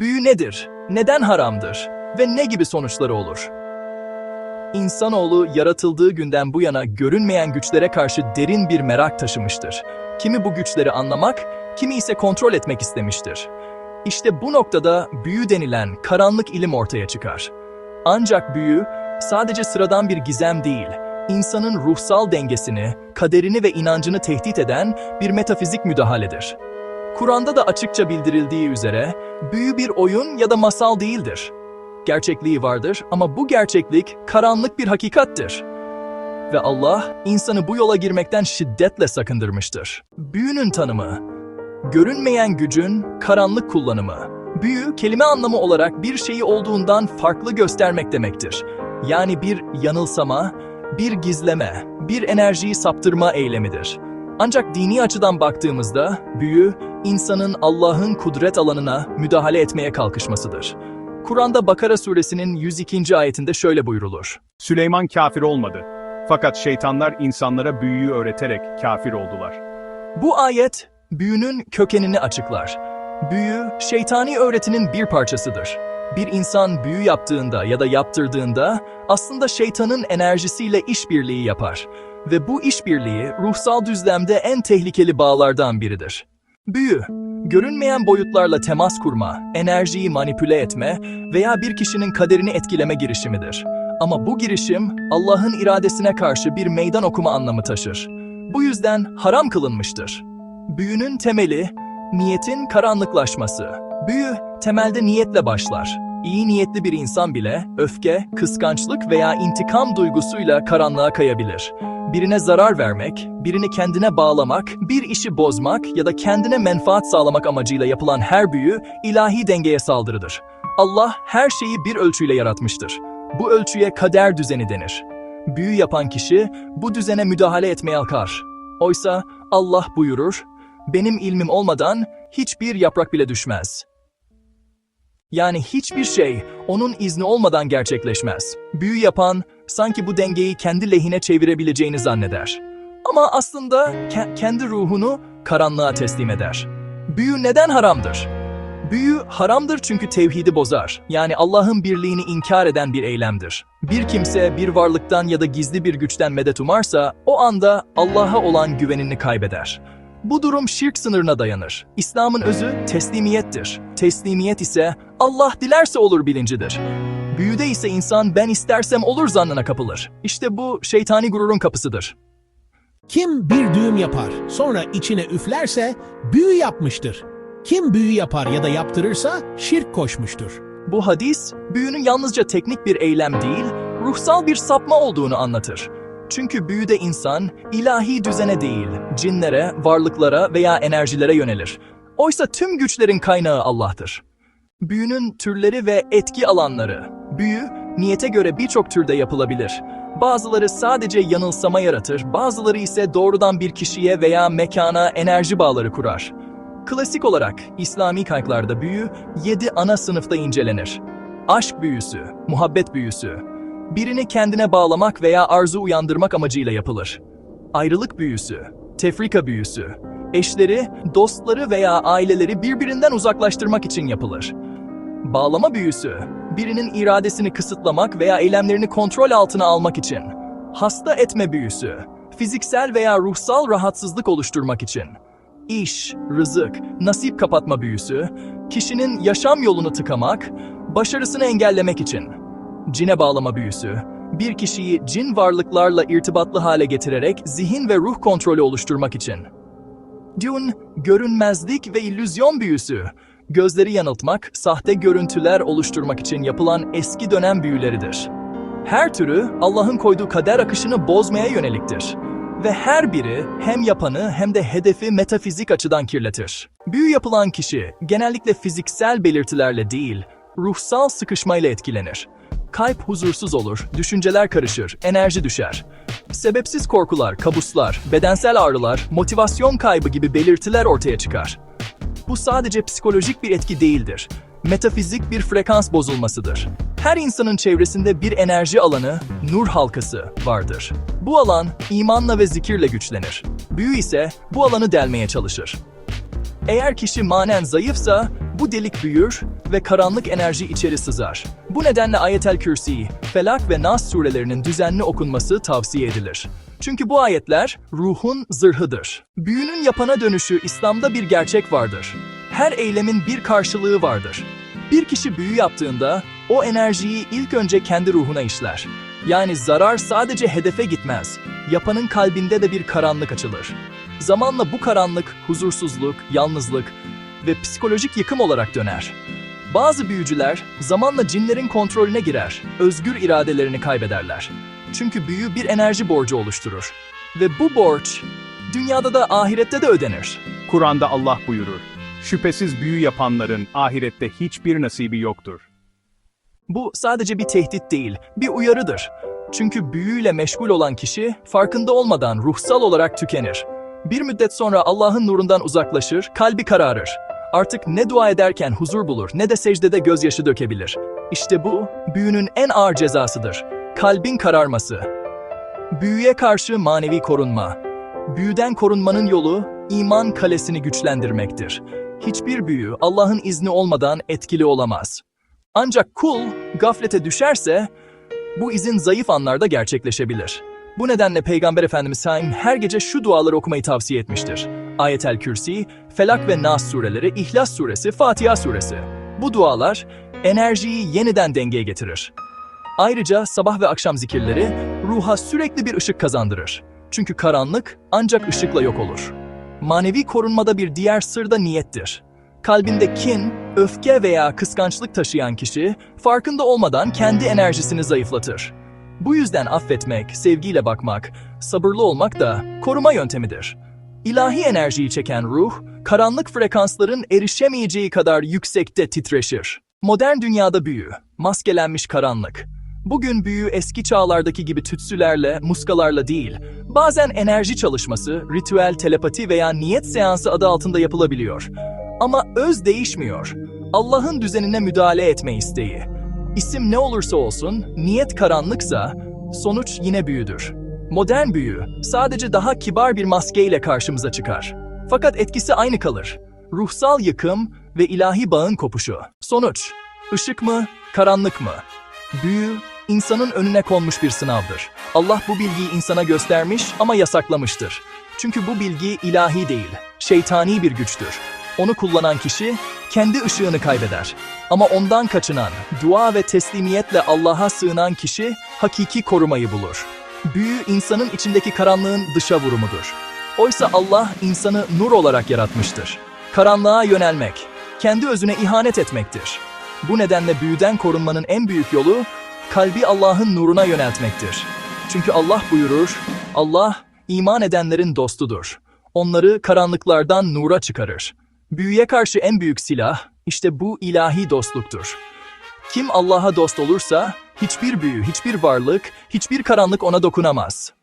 Büyü nedir? Neden haramdır? Ve ne gibi sonuçları olur? İnsanoğlu yaratıldığı günden bu yana görünmeyen güçlere karşı derin bir merak taşımıştır. Kimi bu güçleri anlamak, kimi ise kontrol etmek istemiştir. İşte bu noktada büyü denilen karanlık ilim ortaya çıkar. Ancak büyü sadece sıradan bir gizem değil, insanın ruhsal dengesini, kaderini ve inancını tehdit eden bir metafizik müdahaledir. Kur'an'da da açıkça bildirildiği üzere büyü bir oyun ya da masal değildir. Gerçekliği vardır ama bu gerçeklik karanlık bir hakikattir. Ve Allah insanı bu yola girmekten şiddetle sakındırmıştır. Büyünün tanımı, görünmeyen gücün karanlık kullanımı. Büyü kelime anlamı olarak bir şeyi olduğundan farklı göstermek demektir. Yani bir yanılsama, bir gizleme, bir enerjiyi saptırma eylemidir. Ancak dini açıdan baktığımızda büyü insanın Allah'ın kudret alanına müdahale etmeye kalkışmasıdır. Kur'an'da Bakara suresinin 102. ayetinde şöyle buyrulur. Süleyman kafir olmadı. Fakat şeytanlar insanlara büyüyü öğreterek kafir oldular. Bu ayet büyünün kökenini açıklar. Büyü şeytani öğretinin bir parçasıdır. Bir insan büyü yaptığında ya da yaptırdığında aslında şeytanın enerjisiyle işbirliği yapar ve bu işbirliği ruhsal düzlemde en tehlikeli bağlardan biridir. Büyü, görünmeyen boyutlarla temas kurma, enerjiyi manipüle etme veya bir kişinin kaderini etkileme girişimidir. Ama bu girişim Allah'ın iradesine karşı bir meydan okuma anlamı taşır. Bu yüzden haram kılınmıştır. Büyünün temeli, niyetin karanlıklaşması. Büyü, temelde niyetle başlar. İyi niyetli bir insan bile öfke, kıskançlık veya intikam duygusuyla karanlığa kayabilir. Birine zarar vermek, birini kendine bağlamak, bir işi bozmak ya da kendine menfaat sağlamak amacıyla yapılan her büyü ilahi dengeye saldırıdır. Allah her şeyi bir ölçüyle yaratmıştır. Bu ölçüye kader düzeni denir. Büyü yapan kişi bu düzene müdahale etmeye kalkar. Oysa Allah buyurur, benim ilmim olmadan hiçbir yaprak bile düşmez. Yani hiçbir şey onun izni olmadan gerçekleşmez. Büyü yapan sanki bu dengeyi kendi lehine çevirebileceğini zanneder. Ama aslında ke- kendi ruhunu karanlığa teslim eder. Büyü neden haramdır? Büyü haramdır çünkü tevhidi bozar. Yani Allah'ın birliğini inkar eden bir eylemdir. Bir kimse bir varlıktan ya da gizli bir güçten medet umarsa o anda Allah'a olan güvenini kaybeder. Bu durum şirk sınırına dayanır. İslam'ın özü teslimiyettir. Teslimiyet ise Allah dilerse olur bilincidir. Büyüde ise insan ben istersem olur zannına kapılır. İşte bu şeytani gururun kapısıdır. Kim bir düğüm yapar, sonra içine üflerse büyü yapmıştır. Kim büyü yapar ya da yaptırırsa şirk koşmuştur. Bu hadis, büyünün yalnızca teknik bir eylem değil, ruhsal bir sapma olduğunu anlatır. Çünkü büyüde insan, ilahi düzene değil, cinlere, varlıklara veya enerjilere yönelir. Oysa tüm güçlerin kaynağı Allah'tır. Büyünün türleri ve etki alanları. Büyü, niyete göre birçok türde yapılabilir. Bazıları sadece yanılsama yaratır, bazıları ise doğrudan bir kişiye veya mekana enerji bağları kurar. Klasik olarak İslami kaynaklarda büyü 7 ana sınıfta incelenir. Aşk büyüsü, muhabbet büyüsü, birini kendine bağlamak veya arzu uyandırmak amacıyla yapılır. Ayrılık büyüsü, tefrika büyüsü, eşleri, dostları veya aileleri birbirinden uzaklaştırmak için yapılır. Bağlama büyüsü, birinin iradesini kısıtlamak veya eylemlerini kontrol altına almak için. Hasta etme büyüsü, fiziksel veya ruhsal rahatsızlık oluşturmak için. İş, rızık, nasip kapatma büyüsü, kişinin yaşam yolunu tıkamak, başarısını engellemek için. Cine bağlama büyüsü, bir kişiyi cin varlıklarla irtibatlı hale getirerek zihin ve ruh kontrolü oluşturmak için. Dün, görünmezlik ve illüzyon büyüsü, gözleri yanıltmak, sahte görüntüler oluşturmak için yapılan eski dönem büyüleridir. Her türü Allah'ın koyduğu kader akışını bozmaya yöneliktir. Ve her biri hem yapanı hem de hedefi metafizik açıdan kirletir. Büyü yapılan kişi genellikle fiziksel belirtilerle değil, ruhsal sıkışmayla etkilenir. Kalp huzursuz olur, düşünceler karışır, enerji düşer. Sebepsiz korkular, kabuslar, bedensel ağrılar, motivasyon kaybı gibi belirtiler ortaya çıkar. Bu sadece psikolojik bir etki değildir. Metafizik bir frekans bozulmasıdır. Her insanın çevresinde bir enerji alanı, nur halkası vardır. Bu alan imanla ve zikirle güçlenir. Büyü ise bu alanı delmeye çalışır. Eğer kişi manen zayıfsa bu delik büyür, ve karanlık enerji içeri sızar. Bu nedenle Ayetel Kürsi, Felak ve Nas surelerinin düzenli okunması tavsiye edilir. Çünkü bu ayetler ruhun zırhıdır. Büyünün yapana dönüşü İslam'da bir gerçek vardır. Her eylemin bir karşılığı vardır. Bir kişi büyü yaptığında o enerjiyi ilk önce kendi ruhuna işler. Yani zarar sadece hedefe gitmez. Yapanın kalbinde de bir karanlık açılır. Zamanla bu karanlık huzursuzluk, yalnızlık ve psikolojik yıkım olarak döner. Bazı büyücüler zamanla cinlerin kontrolüne girer, özgür iradelerini kaybederler. Çünkü büyü bir enerji borcu oluşturur. Ve bu borç dünyada da ahirette de ödenir. Kur'an'da Allah buyurur. Şüphesiz büyü yapanların ahirette hiçbir nasibi yoktur. Bu sadece bir tehdit değil, bir uyarıdır. Çünkü büyüyle meşgul olan kişi farkında olmadan ruhsal olarak tükenir. Bir müddet sonra Allah'ın nurundan uzaklaşır, kalbi kararır. Artık ne dua ederken huzur bulur ne de secdede gözyaşı dökebilir. İşte bu büyünün en ağır cezasıdır. Kalbin kararması. Büyüye karşı manevi korunma. Büyüden korunmanın yolu iman kalesini güçlendirmektir. Hiçbir büyü Allah'ın izni olmadan etkili olamaz. Ancak kul gaflete düşerse bu izin zayıf anlarda gerçekleşebilir. Bu nedenle Peygamber Efendimiz Saim her gece şu duaları okumayı tavsiye etmiştir. Ayetel Kürsi, Felak ve Nas sureleri, İhlas suresi, Fatiha suresi. Bu dualar enerjiyi yeniden dengeye getirir. Ayrıca sabah ve akşam zikirleri ruha sürekli bir ışık kazandırır. Çünkü karanlık ancak ışıkla yok olur. Manevi korunmada bir diğer sır da niyettir. Kalbinde kin, öfke veya kıskançlık taşıyan kişi farkında olmadan kendi enerjisini zayıflatır. Bu yüzden affetmek, sevgiyle bakmak, sabırlı olmak da koruma yöntemidir. İlahi enerjiyi çeken ruh, karanlık frekansların erişemeyeceği kadar yüksekte titreşir. Modern dünyada büyü, maskelenmiş karanlık. Bugün büyü eski çağlardaki gibi tütsülerle, muskalarla değil, bazen enerji çalışması, ritüel, telepati veya niyet seansı adı altında yapılabiliyor. Ama öz değişmiyor. Allah'ın düzenine müdahale etme isteği. İsim ne olursa olsun, niyet karanlıksa sonuç yine büyüdür. Modern büyü sadece daha kibar bir maskeyle karşımıza çıkar. Fakat etkisi aynı kalır. Ruhsal yıkım ve ilahi bağın kopuşu. Sonuç, ışık mı, karanlık mı? Büyü, insanın önüne konmuş bir sınavdır. Allah bu bilgiyi insana göstermiş ama yasaklamıştır. Çünkü bu bilgi ilahi değil, şeytani bir güçtür. Onu kullanan kişi kendi ışığını kaybeder. Ama ondan kaçınan, dua ve teslimiyetle Allah'a sığınan kişi hakiki korumayı bulur. Büyü insanın içindeki karanlığın dışa vurumudur. Oysa Allah insanı nur olarak yaratmıştır. Karanlığa yönelmek, kendi özüne ihanet etmektir. Bu nedenle büyüden korunmanın en büyük yolu kalbi Allah'ın nuruna yöneltmektir. Çünkü Allah buyurur, Allah iman edenlerin dostudur. Onları karanlıklardan nura çıkarır. Büyüye karşı en büyük silah işte bu ilahi dostluktur. Kim Allah'a dost olursa hiçbir büyü, hiçbir varlık, hiçbir karanlık ona dokunamaz.